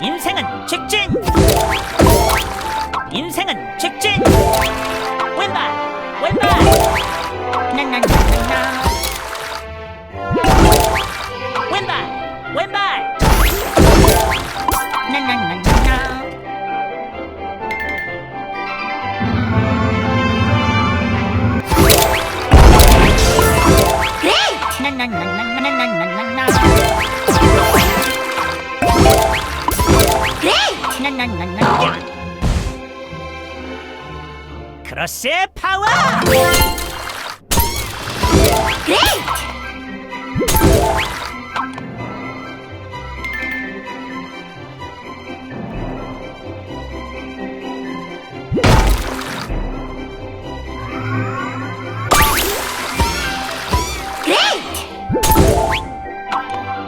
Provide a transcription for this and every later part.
인생은 직진 인생은 직진 왼발 왼발 나나나나나 왼발 왼발 나나나나나 그레이트! 나나나나나나나나 크로스의 파워! 그레이트!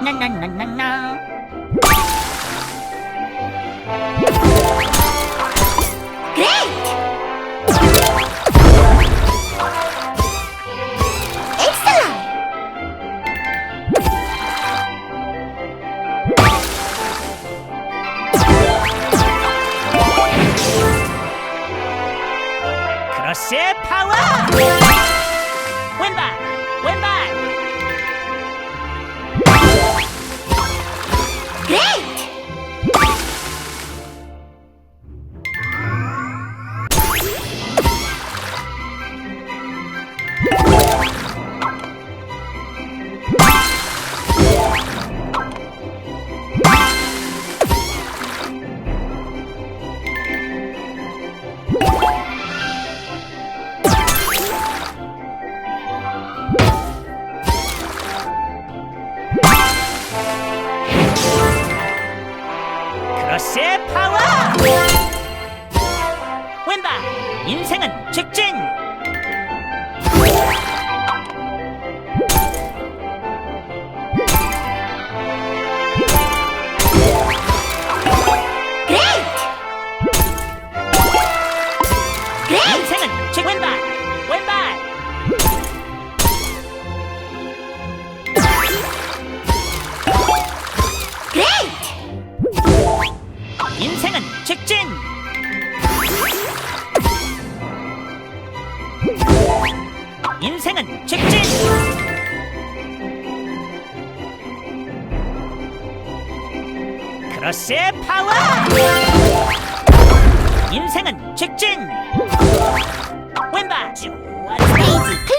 나나나나나 Sir Power! Wimba! 브러쉬의 파워! 왼발! 인생은 직진! 인생은 직왼발! 직진 인생은 직진 크로스의 파워! 인생은 직진 왼발 스테이지 클리어!